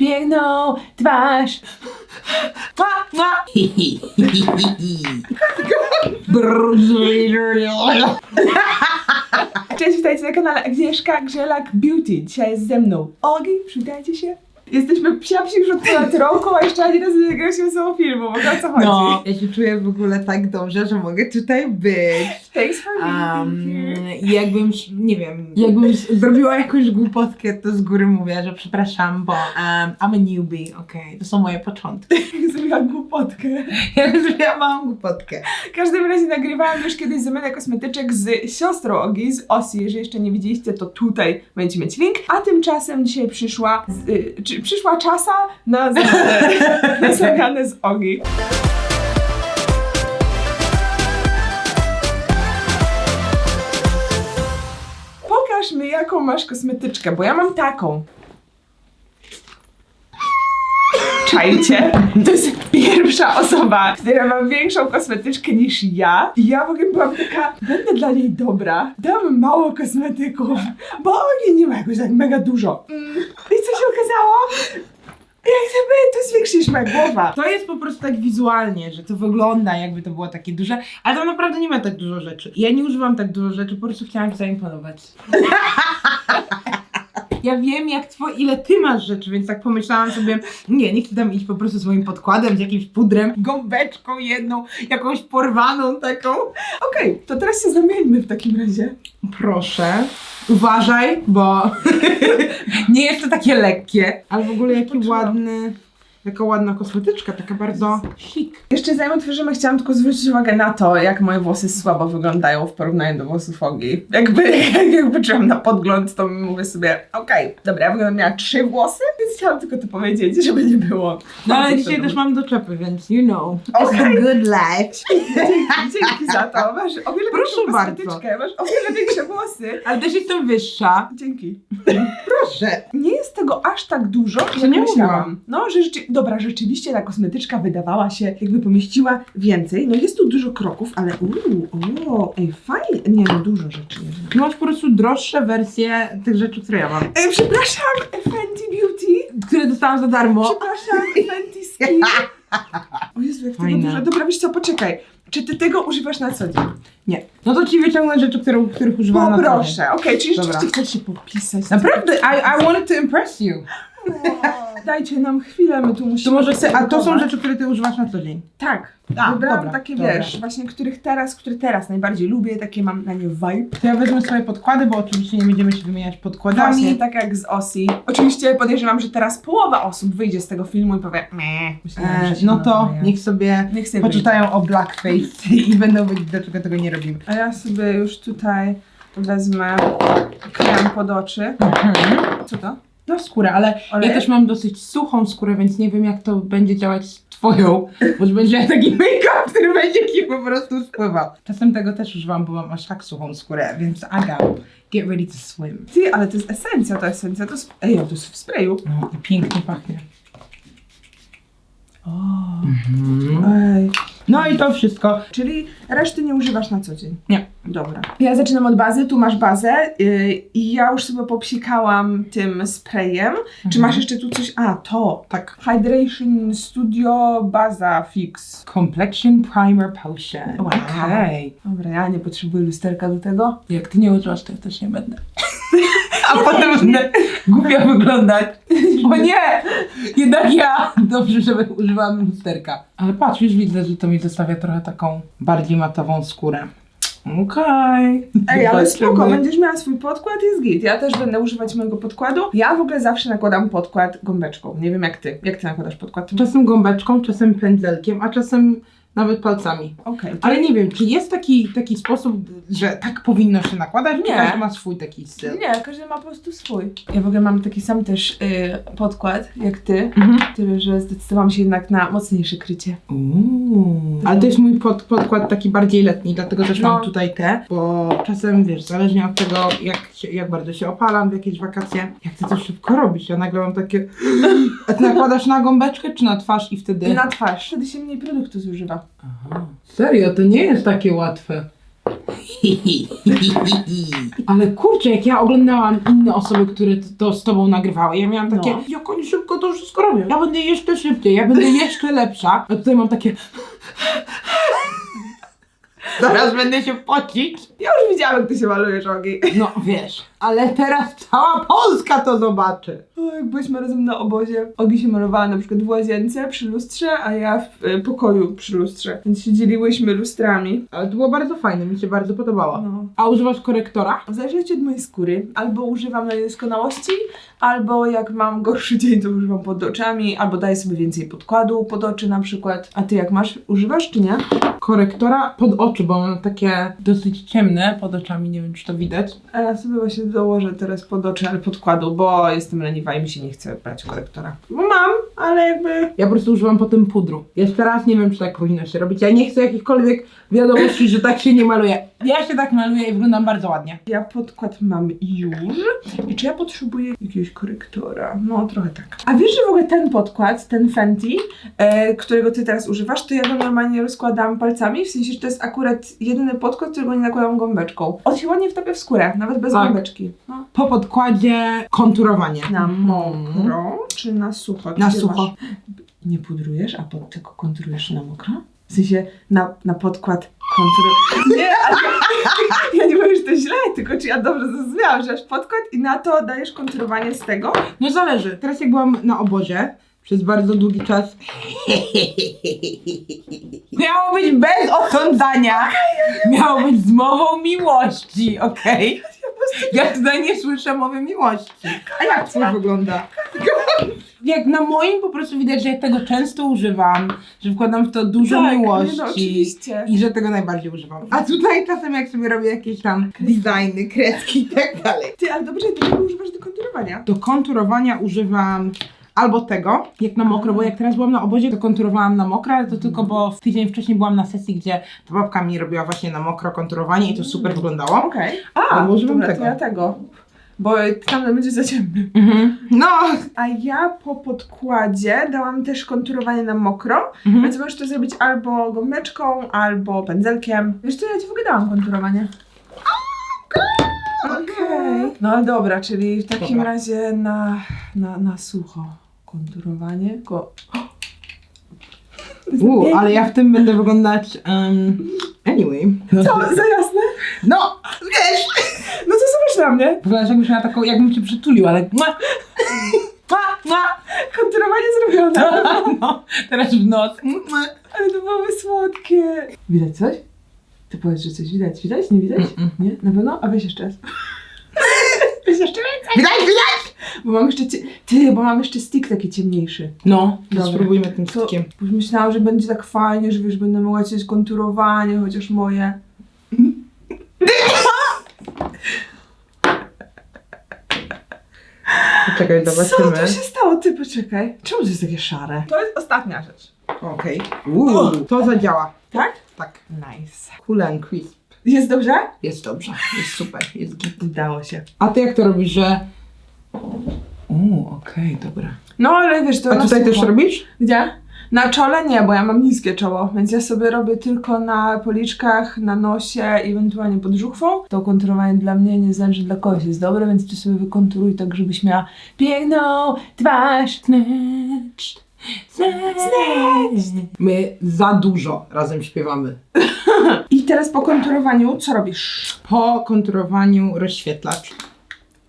piękną twarz. Ma, ma. Cześć, witajcie na kanale Agnieszka Grzelak Beauty. Dzisiaj jest ze mną Ogi, przywitajcie się. Jesteśmy psia psi już od ponad roku, a jeszcze ani razu nie nagraliśmy samego filmu, bo o co chodzi? No, ja się czuję w ogóle tak dobrze, że mogę tutaj być. Thanks for Um. I jakbym, nie wiem, jakbym zrobiła jakąś głupotkę, to z góry mówię, że przepraszam, bo um, I'm a newbie, okej, to są moje początki. Zrobiłam głupotkę. Ja zrobiłam małą głupotkę. W każdym razie nagrywałam już kiedyś zamianę kosmetyczek z siostrą Ogi, z Osi. Jeżeli jeszcze nie widzieliście, to tutaj będziecie mieć link. A tymczasem dzisiaj przyszła, z, y, czy, przyszła czasa na na zamianę z Ogi. Pokaż mi, jaką masz kosmetyczkę, bo ja mam taką. Czajcie? To jest pierwsza osoba, która ma większą kosmetyczkę niż ja. I ja w ogóle byłam taka, będę dla niej dobra, dam mało kosmetyków, bo oni nie ma jakoś tak mega dużo. Mm. I co się okazało? Jak gdyby większe niż moja głowa. To jest po prostu tak wizualnie, że to wygląda jakby to było takie duże, ale tam naprawdę nie ma tak dużo rzeczy. Ja nie używam tak dużo rzeczy, po prostu chciałam ci zaimponować. Ja wiem, jak two, ile ty masz rzeczy, więc tak pomyślałam sobie, nie, nie chcę tam iść po prostu swoim podkładem, z jakimś pudrem, gąbeczką jedną, jakąś porwaną taką. Okej, to teraz się zamieńmy w takim razie. Proszę, uważaj, bo nie jest to takie lekkie. Ale w ogóle jaki ładny, jaka ładna kosmetyczka, taka bardzo chic. Jeszcze zanim otworzymy, chciałam tylko zwrócić uwagę na to, jak moje włosy słabo wyglądają w porównaniu do włosów Ogi. Jakby, jakby czułam na podgląd, to mówię sobie, okej, dobra, ja wyglądam miała trzy włosy, więc chciałam tylko to powiedzieć, żeby nie było. No ale dzisiaj też mam doczepy, więc you know. Okej. It's the good life. Dzięki, dzięki za to. Masz o wiele Proszę bardzo. kosmetyczkę, masz o wiele większe włosy. Ale też jestem wyższa. Dzięki. Proszę. Nie jest tego aż tak dużo, jak nie myślałam. mówiłam. No, że rzeczy... dobra, rzeczywiście ta kosmetyczka wydawała się, jakby pomieściła więcej. No jest tu dużo kroków, ale uuu, o, ej, fajnie. Nie, no dużo rzeczy. jest. Ty masz po prostu droższe wersje tych rzeczy, które ja mam. Ej, przepraszam, Fenty Beauty. Które dostałam za darmo. Przepraszam, Fenty Skin. O Jezu, jak tego Fajne. dużo. Dobra, wiesz co, poczekaj. Czy ty tego używasz na co dzień? Nie. No to ci wyciągnę rzeczy, które, których używałam na co dzień. Poproszę. Okej, czyli Dobra. rzeczywiście chcesz się popisać. Naprawdę, I, I wanted to impress you. Dajcie nam chwilę, my tu musimy... To może chcę, a to są rzeczy, które ty używasz na co dzień. Tak. A, Wybrałam dobra, takie, dobra. wiesz, właśnie których teraz, które teraz najbardziej lubię, takie mam na nie vibe. To ja wezmę swoje podkłady, bo oczywiście nie będziemy się wymieniać podkładami. Właśnie, tak jak z Osi. Oczywiście podejrzewam, że teraz połowa osób wyjdzie z tego filmu i powie meh. Myślałam, E, że się no to nadaje. niech sobie Niech sobie poczytają o blackface i będą wiedzieć, dlaczego tego nie robimy. A ja sobie już tutaj wezmę krem pod oczy. Co to? No skórę, ale Olej? ja też mam dosyć suchą skórę, więc nie wiem jak to będzie działać z twoją, bo będzie taki make-up, który będzie ci po prostu spływał. Czasem tego też używam, bo mam aż tak suchą skórę, więc Aga, get ready to swim. Ty, ale to jest esencja, to esencja, to jest... Ej, to jest w sprayu. No i pięknie pachnie. Mhm. Ej. No i to wszystko. Czyli reszty nie używasz na co dzień? Nie. Dobra. Ja zaczynam od bazy, tu masz bazę yy, i ja już sobie popsikałam tym sprayem. Czy Mhm. masz jeszcze tu coś? A, to. Tak. Hydration Studio Baza Fix. Complexion Primer Potion. Wow. Okej. Dobra, ja nie potrzebuję lusterka do tego. Jak ty nie używasz, to ja też nie będę. A potem będę głupio wyglądać. O nie! Jednak ja! Dobrze, że używałam lusterka. Ale patrz, już widzę, że to mi zostawia trochę taką bardziej matową skórę. Okej. Ej, ale spoko, będziesz miała swój podkład, jest git. Ja też będę używać mojego podkładu. Ja w ogóle zawsze nakładam podkład gąbeczką. Nie wiem jak ty. Jak ty nakładasz podkład? Czasem gąbeczką, czasem pędzelkiem, a czasem nawet palcami. Okej. Ale nie wiem, czy jest taki, taki sposób, że tak powinno się nakładać, czy Nie. każdy ma swój taki styl? Nie, każdy ma po prostu swój. Ja w ogóle mam taki sam też y, podkład jak ty, Mhm. tyle że zdecydowałam się jednak na mocniejsze krycie. Uuu. Ale to jest mój pod, podkład taki bardziej letni, dlatego też No. mam tutaj te, bo czasem wiesz, zależnie od tego, jak, się, jak bardzo się opalam w jakieś wakacje, jak ty to szybko robisz. Ja nagle mam takie. A ty nakładasz na gąbeczkę czy na twarz i wtedy. Na twarz. Wtedy się mniej produktu zużywa. Aha. Serio, to nie jest takie łatwe. Ale kurczę, jak ja oglądałam inne osoby, które to z tobą nagrywały, ja miałam takie, No. jak oni szybko to wszystko robią. Ja będę jeszcze szybciej, ja będę jeszcze lepsza. A tutaj mam takie... Zaraz będę się pocić. Ja już widziałam, jak ty się malujesz, Ogi. No wiesz, ale teraz cała Polska to zobaczy. O, jak byliśmy razem na obozie, Ogi się malowała na przykład w łazience przy lustrze, a ja w e, pokoju przy lustrze. Więc się dzieliłyśmy lustrami. Ale to było bardzo fajne, mi się bardzo podobało. No. A używasz korektora? W zależności od mojej skóry, albo używam na niedoskonałości, albo jak mam gorszy dzień, to używam pod oczami, albo daję sobie więcej podkładu pod oczy na przykład. A ty jak masz, używasz czy nie? Korektora pod oczy, bo mam takie dosyć ciemne pod oczami, nie wiem czy to widać. A ja sobie właśnie dołożę teraz pod oczy, ale podkładu, bo jestem leniwa i mi się nie chce brać korektora. Bo mam, ale jakby... Ja po prostu używam potem pudru. Jeszcze raz nie wiem, czy tak powinno się robić. Ja nie chcę jakichkolwiek wiadomości, że tak się nie maluje. Ja się tak maluję i wyglądam bardzo ładnie. Ja podkład mam już. I czy ja potrzebuję jakiegoś korektora? No, trochę tak. A wiesz, że w ogóle ten podkład, ten Fenty, e, którego ty teraz używasz, to ja go normalnie rozkładam palcami, w sensie, że to jest akurat jedyny podkład, którego nie nakładam gąbeczką. On się ładnie wtapia w skórę, nawet bez Tak. gąbeczki. No. Po podkładzie konturowanie. Na Mhm. mokro czy na sucho? Na Gdzie sucho. masz? Nie pudrujesz, a pod tego konturujesz na mokro? W sensie na, na podkład kontur... Nie, ale ja nie mówię, że to źle, tylko czy ja dobrze zrozumiałam, że masz podkład i na to dajesz konturowanie z tego? No zależy. Teraz jak byłam na obozie przez bardzo długi czas. Miało być bez osądzania. Miało być z mową miłości, okej? Ja tutaj nie słyszę mowy miłości. A jak twój wygląda? Jak na moim po prostu widać, że ja tego często używam, że wkładam w to dużo Tak, miłości. nie no, oczywiście. I że tego najbardziej używam. A tutaj czasem jak sobie robię jakieś tam designy, kreski i tak dalej. Ty, ale dobrze, do czego używasz do konturowania? Do konturowania używam albo tego, jak na mokro, bo jak teraz byłam na obozie, to konturowałam na mokro, ale to tylko, bo w tydzień wcześniej byłam na sesji, gdzie ta babka mi robiła właśnie na mokro konturowanie i to super wyglądało. Okej. A, Albo używam dobra, tego. ja tego. Bo tam będzie za ciemny. Mhm. No! A ja po podkładzie dałam też konturowanie na mokro, Mhm. więc możesz to zrobić albo gąbeczką, albo pędzelkiem. Wiesz co, ja ci w ogóle dałam konturowanie. Okej. No dobra, czyli w takim Dobra. razie na, na, na sucho konturowanie. Ko- U, ale ja w tym będę wyglądać. Um, anyway. Co, za jasne? No, wiesz! No to zobacz na mnie. Wyglądasz jakbyś miała taką, jakbym cię przytulił, ale. Mua, mua, mua. Konturowanie zrobione. No, teraz w noc. Mua. Ale to byłoby słodkie. Widać coś? Ty powiedz, że coś widać. Widać? Nie widać? Mm-mm. Nie? Na pewno? A weź jeszcze raz. weź jeszcze raz. Widać, widać! Bo mam jeszcze... Cie... Ty, bo mam jeszcze stick taki ciemniejszy. No, to Dobra. spróbujmy tym To wszystkim. już myślałam, że będzie tak fajnie, że wiesz, będę mogła coś konturowanie, chociaż moje. Poczekaj, Co to się stało? Ty poczekaj. Czemu to jest takie szare? To jest ostatnia rzecz. Okej. Uuu, to zadziała. Tak? Tak. Nice. Cool and crisp. Jest dobrze? Jest dobrze, jest super, jest git. Udało się. A ty jak to robisz, że... Uuu, okej, dobra. No ale wiesz, to A na tutaj też robisz? Gdzie? Na czole nie, bo ja mam niskie czoło, więc ja sobie robię tylko na policzkach, na nosie i ewentualnie pod żuchwą. To konturowanie dla mnie nie znaczy, że dla kogoś jest dobre, więc ty sobie wykonturuj tak, żebyś miała piękną twarz. Snatched, snatched. My za dużo razem śpiewamy. I teraz po konturowaniu co robisz? Po konturowaniu rozświetlacz.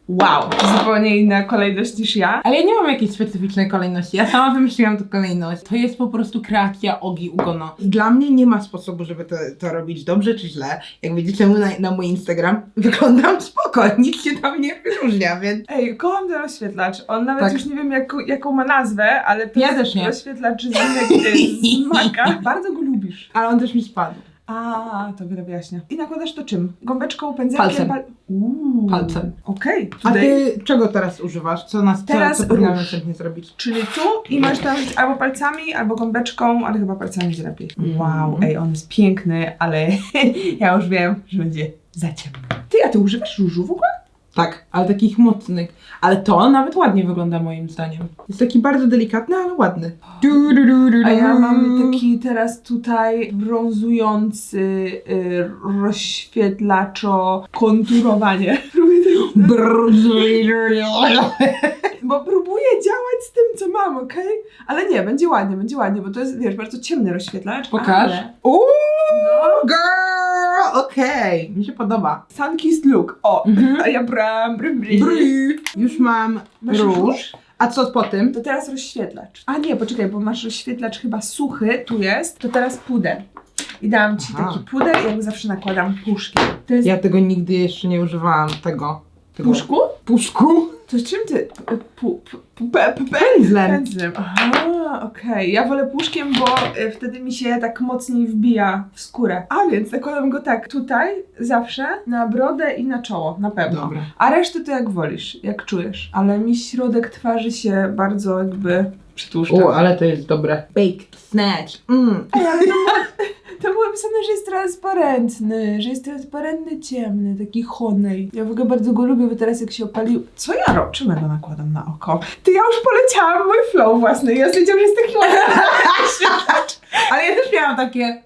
Wow, zupełnie inna kolejność niż ja. Ale ja nie mam jakiejś specyficznej kolejności. Ja sama wymyśliłam tę kolejność. To jest po prostu kreacja Ogi Ugono. Dla mnie nie ma sposobu, żeby to, to robić dobrze czy źle. Jak widzicie na, na mój Instagram, wyglądam spoko, nic się tam nie wyróżnia, więc... Ej, kocham ten rozświetlacz. On nawet Tak. już nie wiem jaką, jaką ma nazwę, ale to Ja jest też nie. rozświetlacz z z Maka. Bardzo go lubisz. Ale on też mi spadł. A, to wiele wyjaśnia. I nakładasz to czym? Gąbeczką, pędzelkiem? Palcem. Pal... Uuu. Palcem. Okej. A ty czego teraz używasz? Co nas Teraz co, co powinnam róż. następnie zrobić? Czyli tu i masz tam albo palcami, albo gąbeczką, ale chyba palcami będzie lepiej. Mhm. Wow, ej, on jest piękny, ale ja już wiem, że będzie za ciemno. Ty, a ty używasz różu w ogóle? Tak, ale takich mocnych. Ale to nawet ładnie wygląda moim zdaniem. Jest taki bardzo delikatny, ale ładny. A ja mam taki teraz tutaj brązujący y, rozświetlaczo konturowanie. Bo próbuję działać z tym, co mam, okej? Ale nie, będzie ładnie, będzie ładnie, bo to jest, wiesz, bardzo ciemny rozświetlacz. Pokaż. Ale... Uuu, No. girl! Okej, mi się podoba. Sunkissed look. O, Mhm. a ja brałam bry. Już mam Masz róż. róż? A co po tym? To teraz rozświetlacz. A nie, poczekaj, bo masz rozświetlacz chyba suchy, tu jest. To teraz puder. I dałam ci Aha. taki puder i jak zawsze nakładam puszki. To jest Ja tego nigdy jeszcze nie używałam, tego. Puszku? Puszku? To czym ty? Pu, pu, pu, pe, pe, pe, Pędzlem. pędzlem. Aha, okej. Ja wolę puszkiem, bo y, wtedy mi się tak mocniej wbija w skórę. A więc nakładam go tak tutaj, zawsze, na brodę i na czoło, na pewno. Dobra. A resztę to jak wolisz, jak czujesz. Ale mi środek twarzy się bardzo jakby przytłuszcza. U, ale to jest dobre. Baked snatch. Mm. Ej, ale to, było, napisane, że jest transparentny, że jest transparentny, ciemny, taki chonej. Ja w ogóle bardzo go lubię, bo teraz jak się opalił... Co ja robię? Czym ja go nakładam na oko? Ty, ja już poleciałam mój flow własny. Ja stwierdziłam, że jest taki. Ale ja też miałam takie.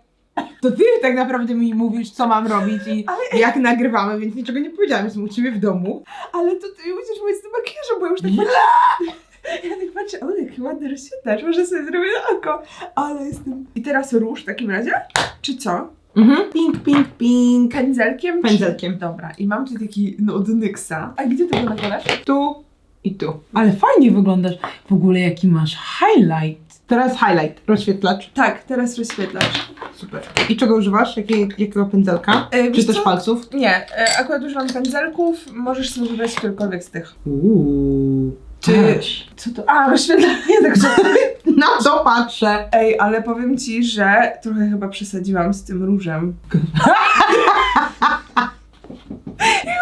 To ty tak naprawdę mi mówisz, co mam robić i Ale- jak nagrywamy, więc niczego nie powiedziałam. Jestem u ciebie w domu. Ale to ty musisz mówić z tym makijażem, bo ja już tak patrzę... Ja tak patrzę, o jaki ładny rozświetlacz, może sobie zrobię na oko. Ale jestem... I teraz róż w takim razie? Czy co? Mhm. Pink, pink, pink. Pędzelkiem? czy- Pędzelkiem. Dobra, i mam tu taki, no, od Nyxa. A gdzie ty go nakładasz? Tu i tu. Ale fajnie wyglądasz. W ogóle jaki masz highlight. Teraz highlight. Rozświetlacz. Tak, teraz rozświetlacz. Super. I czego używasz? Jakiej, jakiego pędzelka? E, Czy też co? palców? Nie, e, akurat używam pędzelków, możesz sobie wybrać którykolwiek z tych. Uuu. Czy- Co to? A, rozświetlenie, tak że... Na co patrzę? Ej, ale powiem ci, że trochę chyba przesadziłam z tym różem.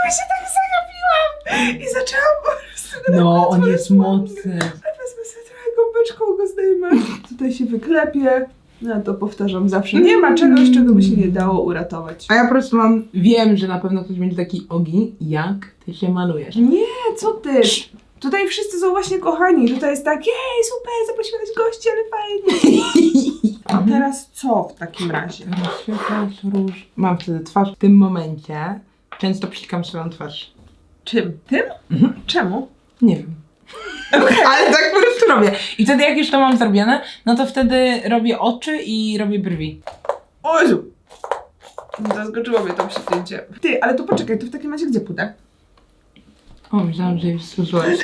I się tak zagapiłam i zaczęłam po prostu No, on jest mocny. Wezmę sobie trochę gąbeczką, go zdejmę. Tutaj się wyklepie. Ja to powtarzam zawsze. Nie ma czegoś, czego by się nie dało uratować. A ja po prostu mam... Wiem, że na pewno ktoś będzie taki ogi, jak ty się malujesz. Nie, co ty? Tutaj wszyscy są właśnie kochani. Tutaj jest tak, jej, super, zaprosiłaś gości, ale fajnie. A teraz co w takim razie? Rozświetlacz róż. Mam wtedy twarz. W tym momencie często psikam swoją twarz. Czym? Tym? Mhm. Czemu? Nie wiem. Ale tak po prostu robię. I wtedy jak już to mam zrobione, no to wtedy robię oczy i robię brwi. O Jezu! Zaskoczyło mnie to przycięcie. Ty, ale to poczekaj, to w takim razie gdzie puder? O, myślałam, że już służyłaś.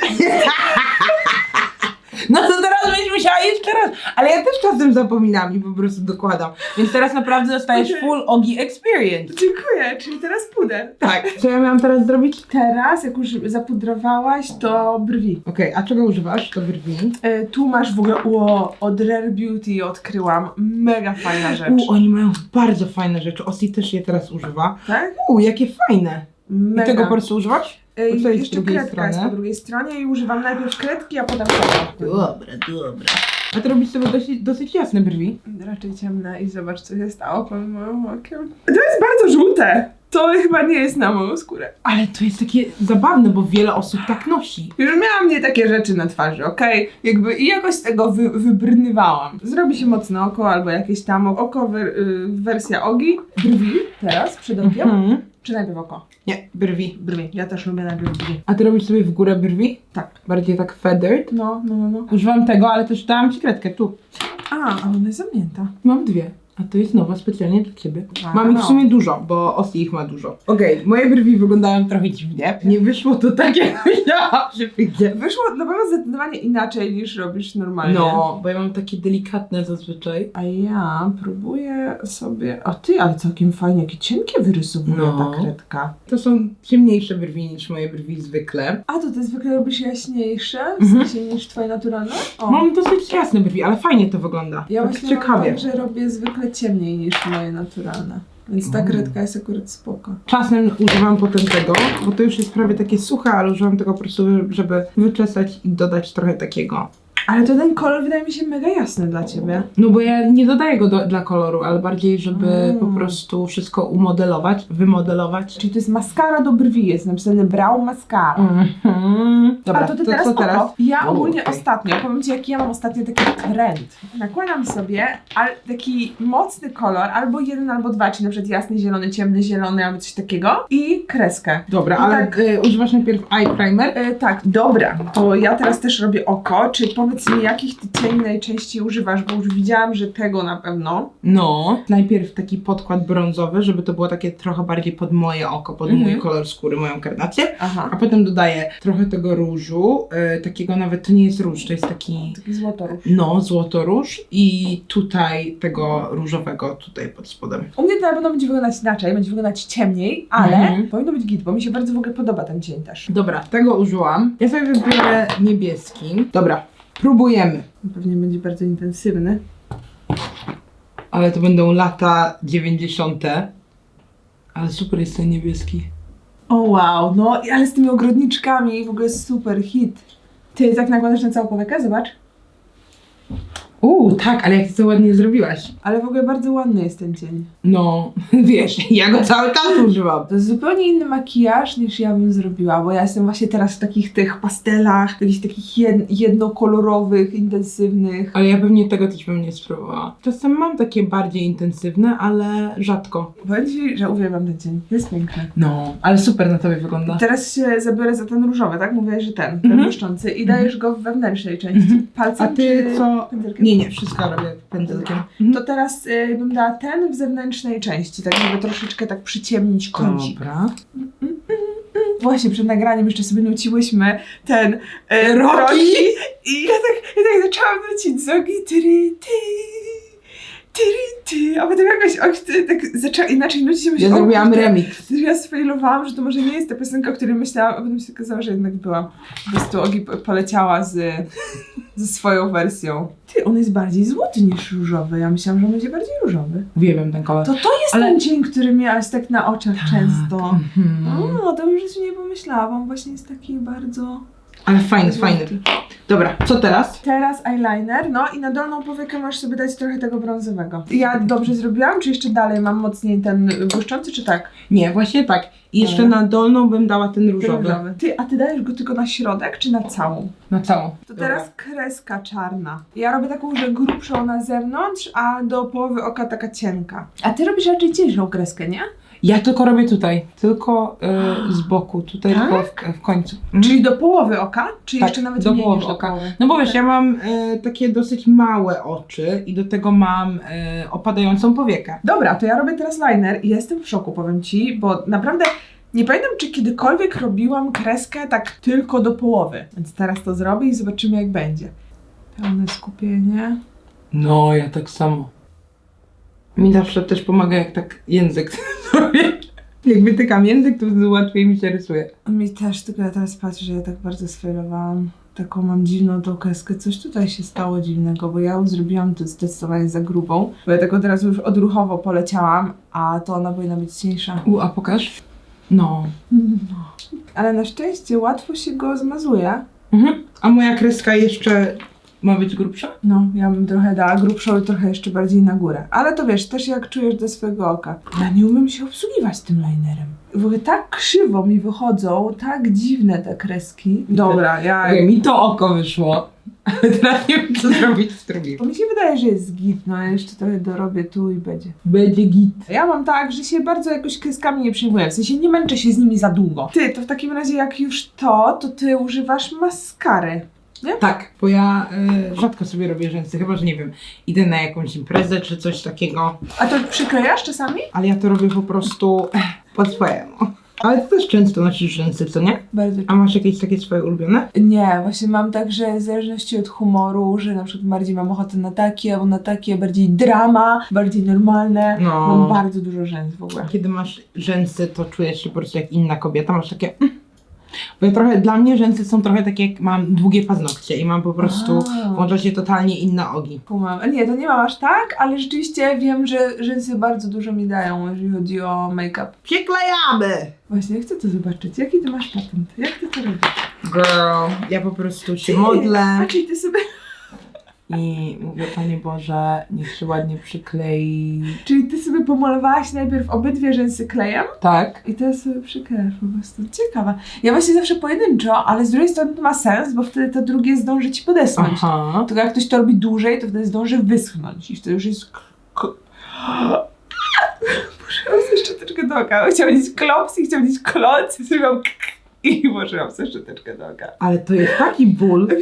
No to teraz będziesz musiała jeszcze raz. Ale ja też czasem zapominam i po prostu dokładam. Więc teraz naprawdę dostajesz full Ogi experience. Dziękuję, czyli teraz puder. Tak. Co ja miałam teraz zrobić? Teraz, jak już zapudrowałaś, to brwi. Okej, a czego używasz? To brwi. E, tu masz w ogóle, o, od Rare Beauty odkryłam. Mega fajna rzecz. U, oni mają bardzo fajne rzeczy. Osi też je teraz używa. Tak? U, jakie fajne. Mega. I tego po prostu używasz? Jest z jeszcze drugiej kredka jest strony? po drugiej stronie i używam najpierw kredki, a potem kolor. Dobra, dobra. A ty robisz sobie dosyć, dosyć jasne brwi. Raczej ciemne i zobacz, co się stało pod moim okiem. To jest bardzo żółte. To chyba nie jest na moją skórę. Ale to jest takie zabawne, bo wiele osób tak nosi. Już miałam nie takie rzeczy na twarzy, okej? Jakby i jakoś z tego wy, wybrnywałam. Zrobi się mocne oko albo jakieś tam oko, wer, y, wersja ogi. Brwi teraz, przed okiem. Mhm. Czy najpierw oko? Nie, brwi. Brwi. Ja też lubię najpierw brwi. A ty robisz sobie w górę brwi? Tak. Bardziej tak feathered? No, no, no, no. Używam tego, ale też dałam ci kredkę, tu. A, a ona jest zamknięta. Mam dwie. A to jest nowa specjalnie dla ciebie. Wow. Mam ich w sumie dużo, bo Osi ich ma dużo. Okej, moje brwi wyglądają trochę dziwnie. Nie wyszło to tak, jak myślałam, że wyjdzie. Wyszło na pewno zdecydowanie inaczej niż robisz normalnie. No, bo ja mam takie delikatne zazwyczaj. A ja próbuję sobie. O ty, ale całkiem fajnie, jakie cienkie wyrysowuje No. ta kredka. To są ciemniejsze brwi niż moje brwi zwykle. A to ty zwykle robisz jaśniejsze, w Mhm. sensie niż twoje naturalne? O. Mam dosyć jasne brwi, ale fajnie to wygląda. Ja tak właśnie ciekawie. mam tak, że robię zwykle ciemniej niż moje naturalne. Więc ta Mm. kredka jest akurat spoko. Czasem używam potem tego, bo to już jest prawie takie suche, ale używam tego po prostu, żeby wyczesać i dodać trochę takiego Ale to ten kolor wydaje mi się mega jasny dla ciebie. No bo ja nie dodaję go do, dla koloru, ale bardziej, żeby Mm. po prostu wszystko umodelować, wymodelować. Czyli to jest maskara do brwi, jest napisane brow mascara. Mhm. Dobra, A to ty teraz, co teraz? oko. Ja O, ogólnie okej. ostatnio, powiem ci jaki ja mam ostatnio taki trend. Nakładam sobie al, taki mocny kolor, albo jeden, albo dwa, czyli na przykład jasny, zielony, ciemny, zielony, albo coś takiego i kreskę. Dobra, ale tak- y, używasz najpierw eye primer? E, tak, dobra, to ja teraz też robię oko. Czy powiedz mi, jakich ty cieni najczęściej używasz, bo już widziałam, że tego na pewno. No. Najpierw taki podkład brązowy, żeby to było takie trochę bardziej pod moje oko, pod Mhm. mój kolor skóry, moją karnację. Aha. A potem dodaję trochę tego różu, y, takiego nawet, to nie jest róż, to jest taki, Taki złotoróż. no, złotoróż i tutaj tego różowego tutaj pod spodem. U mnie to na pewno będzie wyglądać inaczej, będzie wyglądać ciemniej, ale Mhm. powinno być git, bo mi się bardzo w ogóle podoba ten cień też. Dobra, tego użyłam. Ja sobie wybiorę niebieski. Dobra, próbujemy. Pewnie będzie bardzo intensywny. Ale to będą lata 90. Ale super jest ten niebieski. O wow, no ale z tymi ogrodniczkami w ogóle super hit. Ty tak nakładasz na całą powiekę, zobacz. Uuu, tak, ale jak ty to ładnie zrobiłaś. Ale w ogóle bardzo ładny jest ten cień. No, wiesz, ja go cały czas używam. To jest zupełnie inny makijaż niż ja bym zrobiła, bo ja jestem właśnie teraz w takich tych pastelach, jakichś takich jed jednokolorowych, intensywnych. Ale ja pewnie tego też bym nie spróbowała. Czasem mam takie bardziej intensywne, ale rzadko. Powiem ci, że uwielbiam ten cień. Jest piękny. No, ale super na tobie wygląda. Teraz się zabiorę za ten różowy, tak? Mówiłaś, że ten, ten Mhm. błyszczący i dajesz go w wewnętrznej części. Mhm. Palcem A ty czy co? Nie, nie, wszystko robię pędzelkiem. To teraz y, bym dała ten w zewnętrznej części, tak żeby troszeczkę tak przyciemnić kącik. Dobra. Właśnie przed nagraniem jeszcze sobie nuciłyśmy ten Rocky. Rocky i ja tak, ja tak zaczęłam nucić zogi tyry ty tyry ty, a potem jakoś ty, tak zaczęła inaczej nucić i Ja zrobiłam remix. Ja sfailowałam, że to może nie jest ta piosenka, o której myślałam, a potem się okazało, że jednak byłam. Po prostu Ogi po- poleciała z, ze swoją wersją. Ty, on jest bardziej złoty niż różowy. Ja myślałam, że on będzie bardziej różowy. Uwielbiam ten kolor. To to jest Ale- ten cień, który miałaś tak na oczach często. Mhm. O, to już nie pomyślałam. On właśnie jest taki bardzo... Ale fajny, fajny. Dobra, co teraz? Teraz eyeliner, no i na dolną powiekę możesz sobie dać trochę tego brązowego. Ja dobrze zrobiłam, czy jeszcze dalej mam mocniej ten błyszczący, czy tak? Nie, właśnie tak. I jeszcze Dobra. na dolną bym dała ten Ten różowy. Ty, a ty dajesz go tylko na środek, czy na całą? Na całą. To teraz kreska czarna. Ja robię taką, że grubszą na zewnątrz, a do połowy oka taka cienka. A ty robisz raczej cieńszą kreskę, nie? Ja tylko robię tutaj, tylko y, z boku, tutaj Tak? tylko w, w końcu. Mhm. Czyli do połowy oka? Czy Tak, jeszcze nawet do mniej połowy niż do oka. połowy? No bo wiesz, ja mam y, takie dosyć małe oczy i do tego mam y, opadającą powiekę. Dobra, to ja robię teraz liner i jestem w szoku, powiem ci, bo naprawdę nie pamiętam, czy kiedykolwiek robiłam kreskę tak tylko do połowy. Więc teraz to zrobię i zobaczymy, jak będzie. Pełne skupienie. No, ja tak samo. Mi zawsze też pomaga, jak tak język robię. Jak wytykam język, to wtedy łatwiej mi się rysuje. Mi też, tylko ja teraz patrzę, że ja tak bardzo sfailowałam. Taką mam dziwną tą kreskę. Coś tutaj się stało dziwnego, bo ja ją zrobiłam to zdecydowanie za grubą. Bo ja tak od razu już odruchowo poleciałam, a to ona powinna być cieńsza. U, a pokaż? No. Ale na szczęście łatwo się go zmazuje. Mhm. A moja kreska jeszcze ma być grubsza? No, ja bym trochę dała grubszą i trochę jeszcze bardziej na górę. Ale to wiesz, też jak czujesz do swojego oka. Ja nie umiem się obsługiwać tym linerem. W ogóle tak krzywo mi wychodzą, tak dziwne te kreski. Dobra, ja... Ej, mi to oko wyszło, ale teraz nie wiem, co zrobić z drugim. Bo mi się wydaje, że jest git, no ja jeszcze trochę dorobię tu i będzie. Będzie git. Ja mam tak, że się bardzo jakoś kreskami nie przejmuję, w sensie nie męczę się z nimi za długo. Ty, to w takim razie jak już to, to ty używasz maskary. Tak, bo ja y, rzadko sobie robię rzęsy, chyba że nie wiem, idę na jakąś imprezę czy coś takiego, A to przyklejasz czasami? ale ja to robię po prostu eh, po swojemu. Ale ty też często nosisz rzęsy, co nie? Bardzo A masz jakieś takie swoje ulubione? Nie, właśnie mam tak, że w zależności od humoru, że na przykład bardziej mam ochotę na takie, albo na takie, bardziej drama, bardziej normalne. No. Mam bardzo dużo rzęs w ogóle. Kiedy masz rzęsy, to czujesz się po prostu jak inna kobieta, masz takie... mm. Bo ja trochę, dla mnie rzęsy są trochę takie jak mam długie paznokcie i mam po prostu, A. włącza się totalnie inne ogi. Kumam. Nie, to nie mam aż tak, ale rzeczywiście wiem, że rzęsy bardzo dużo mi dają, jeżeli chodzi o make-up. Przyklejamy! Właśnie, chcę to zobaczyć. Jaki ty masz patent? Jak ty to robisz? Girl, ja po prostu się modlę. A czyli ty sobie... i mówię, Panie Boże, niech się ładnie przyklei. Czyli ty sobie pomalowałaś najpierw obydwie rzęsy klejem Tak. i teraz sobie przyklejasz po prostu. Ciekawe. Ja właśnie zawsze pojedynczo, ale z drugiej strony to ma sens, bo wtedy to drugie zdąży ci podesnąć. Aha. Tylko jak ktoś to robi dłużej, to wtedy zdąży wyschnąć i wtedy już jest... Poszłam sobie szczoteczkę do oka. Chciałam mieć klops i chciałam mieć kloc i zrobiłam k- i włożyłam sobie szczoteczkę do oka. Ale to jest taki ból. Wiem.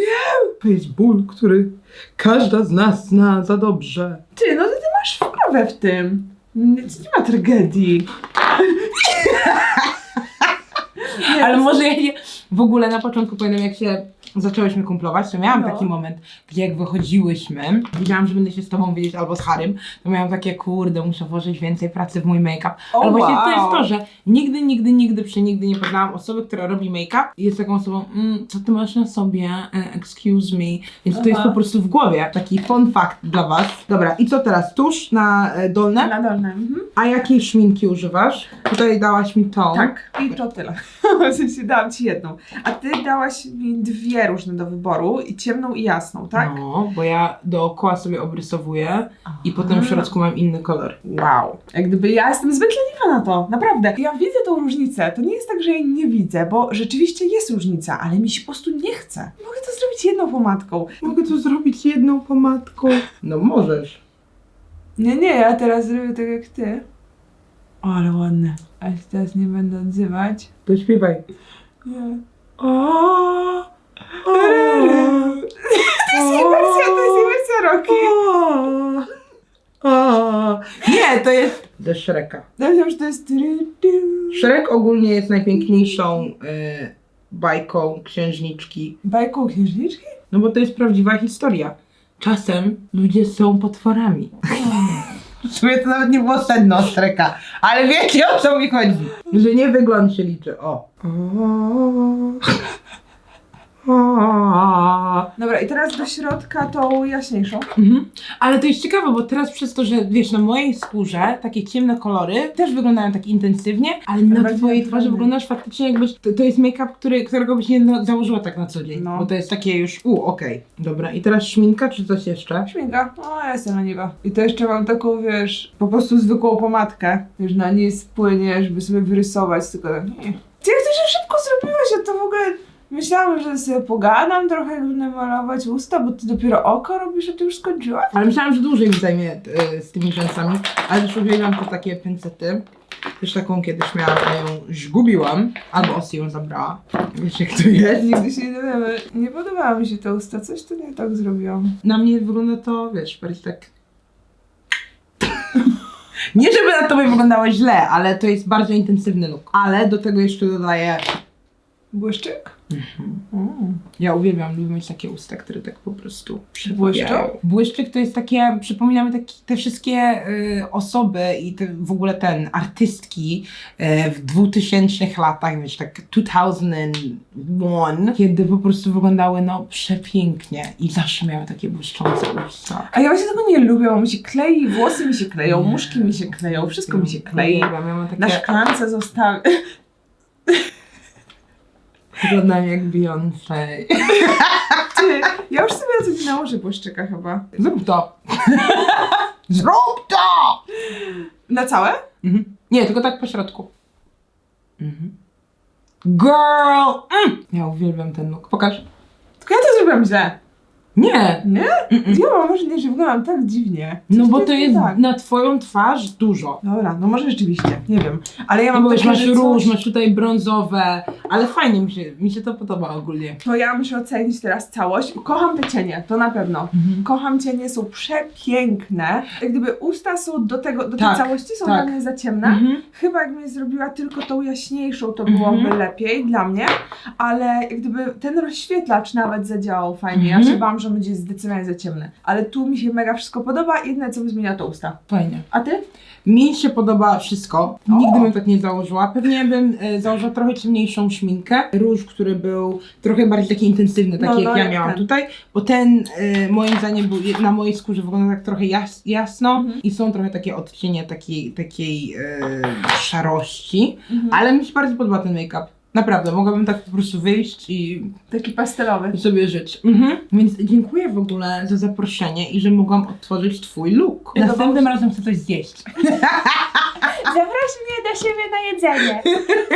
To jest ból, który każda z nas zna za dobrze. Ty, no to ty masz wprawę w tym. Nic nie ma tragedii. Nie, Ale może ja nie... W ogóle na początku pamiętam, jak się zaczęłyśmy kumplować, to miałam No. taki moment, gdzie jak wychodziłyśmy, wiedziałam, że będę się z tobą widzieć albo z Harym, to miałam takie, kurde, muszę włożyć więcej pracy w mój make-up. O, Ale właśnie to jest wow. to, że nigdy, nigdy, nigdy, przenigdy nie poznałam osoby, która robi make-up i jest taką osobą, mm, co ty masz na sobie, e, excuse me. Więc to jest Aha. po prostu w głowie. Taki fun fact dla was. Dobra, i co teraz? Tusz na e, dolne? Na dolne. Mhm. A jakiej szminki używasz? Tutaj dałaś mi tą. Tak. I to tyle. W sensie dałam ci jedną. A ty dałaś mi dwie różne do wyboru, i ciemną i jasną, tak? No, bo ja dookoła sobie obrysowuję i potem w środku mam inny kolor. Wow. Jak gdyby ja jestem zbyt leniwa na to, naprawdę. Ja widzę tą różnicę. To nie jest tak, że jej nie widzę, bo rzeczywiście jest różnica, ale mi się po prostu nie chce. Mogę to zrobić jedną pomadką. Mogę to zrobić jedną pomadką. No możesz. Nie, nie, ja teraz zrobię tak jak ty. O, ale ładne. A ja się teraz nie będę odzywać. To śpiewaj. Nie. O, To jest jej wersja, to jest jej wersja Rocky. Nie, to jest ze Shreka. Ja że to jest... Shrek ogólnie jest najpiękniejszą y, bajką księżniczki. Bajką księżniczki? No bo to jest prawdziwa historia. Czasem ludzie są potworami. W sumie to nawet nie było sedno Shreka, ale wiecie o co mi chodzi. Że nie wygląd się liczy, o. Dobra, i teraz do środka tą jaśniejszą. Mhm. Ale to jest ciekawe, bo teraz przez to, że wiesz, na mojej skórze takie ciemne kolory też wyglądają tak intensywnie, ale na Bardziej twojej naturalnie. twarzy wyglądasz faktycznie jakbyś, to, to jest make-up, który, którego byś nie no, założyła tak na co dzień, No. bo to jest takie już, u, okej. Dobra, i teraz szminka czy coś jeszcze? Śminka. O, ja jestem leniwa. I to jeszcze mam taką, wiesz, po prostu zwykłą pomadkę. Wiesz, na niej spłynie, żeby sobie wyrysować, tylko tak, nie. Ty jak to się szybko zrobiłaś, ja to w ogóle... Myślałam, że sobie pogadam trochę, jak będę malować usta, bo ty dopiero oko robisz, a ty już skończyłaś. Ale myślałam, że dłużej mi zajmie y, z tymi rzęsami, ale też uwielbiam te takie pincety. Też taką kiedyś miałam, a ją zgubiłam, albo Osy ją zabrała. Wiesz jak to jest? Nigdy się nie dowiemy. Nie podobało mi się te usta, coś tu nie tak zrobiłam. Na mnie wygląda to, wiesz, bardziej tak... Nie żeby na tobie wyglądało źle, ale to jest bardzo intensywny look. Ale do tego jeszcze dodaję... Błyszczyk? Mm. Ja uwielbiam, lubię mieć takie usta, które tak po prostu Błyszczą? przebłyszczą. Błyszczyk to jest takie, przypomina mi taki, te wszystkie y, osoby i te, w ogóle ten, artystki y, w 2000 latach, wiesz, tak 2001, kiedy po prostu wyglądały no przepięknie i zawsze miały takie błyszczące usta. A ja właśnie tego nie lubię, bo mi się klei, włosy mi się kleją, muszki mi się kleją, wszystko mi się klei. Ja mam takie, Na szklance zostawię. Wyglądam jak Beyoncé. Ty, ja już sobie na co dzień nałożę błyszczyka chyba. Zrób to! Zrób to! Na całe? Mhm. Nie, tylko tak po środku. Mhm. Girl! Mm. Ja uwielbiam ten look. Pokaż. Tylko ja to zrobiłam źle. Nie! Nie? Mm-mm. Ja mam wrażenie, że wyglądam tak dziwnie. No Coś bo tu to nie jest Tak. na twoją twarz dużo. Dobra, no może rzeczywiście, nie wiem. Ale ja No mam bo takie, masz że róż, coś... masz tutaj brązowe, ale fajnie mi się, mi się to podoba ogólnie. To ja muszę ocenić teraz całość. Kocham te cienie, to na pewno. Mhm. Kocham cienie, są przepiękne. Jak gdyby usta są do tego, do tej Tak, całości są tak. dla mnie za ciemne. Mhm. Chyba jakbym zrobiła tylko tą jaśniejszą, to Mhm. byłoby lepiej dla mnie, ale jak gdyby ten rozświetlacz nawet zadziałał fajnie. Ja Mhm. się bałam, że będzie zdecydowanie za ciemny. Ale tu mi się mega wszystko podoba. Jedyne co bym zmieniła to usta. Fajnie. A ty? Mi się podoba wszystko. Nigdy bym tak nie założyła. Pewnie bym e, założyła trochę ciemniejszą szminkę. Róż, który był trochę bardziej taki intensywny, taki No, jak no, ja jak miałam ten. tutaj. Bo ten e, moim zdaniem był je- na mojej skórze wygląda tak trochę jas, jasno Mhm. i są trochę takie odcienie takiej, takiej e, szarości. Mhm. Ale mi się bardzo podoba ten make-up. Naprawdę, mogłabym tak po prostu wyjść i Taki pastelowy. i sobie żyć. Mhm. Więc dziękuję w ogóle za zaproszenie i że mogłam odtworzyć twój look. Następnym razem chcę coś zjeść. Zaproś mnie do siebie na jedzenie.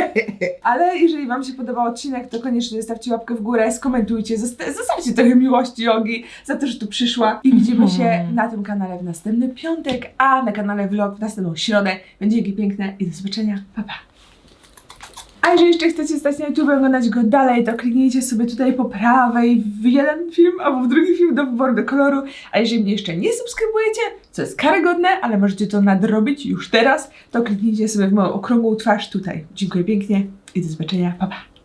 Ale jeżeli Wam się podobał odcinek, to koniecznie zostawcie łapkę w górę, skomentujcie, zosta- zostawcie trochę miłości Jogi za to, że tu przyszła. I widzimy się Mhm. na tym kanale w następny piątek, a na kanale vlog w następną środę. Będzie Jogi piękne i do zobaczenia. Pa, pa. A jeżeli jeszcze chcecie stać na YouTube, oglądać go dalej, to kliknijcie sobie tutaj po prawej w jeden film albo w drugi film do wyboru do koloru. A jeżeli mnie jeszcze nie subskrybujecie, co jest karygodne, ale możecie to nadrobić już teraz, to kliknijcie sobie w moją okrągłą twarz tutaj. Dziękuję pięknie i do zobaczenia. Pa, pa.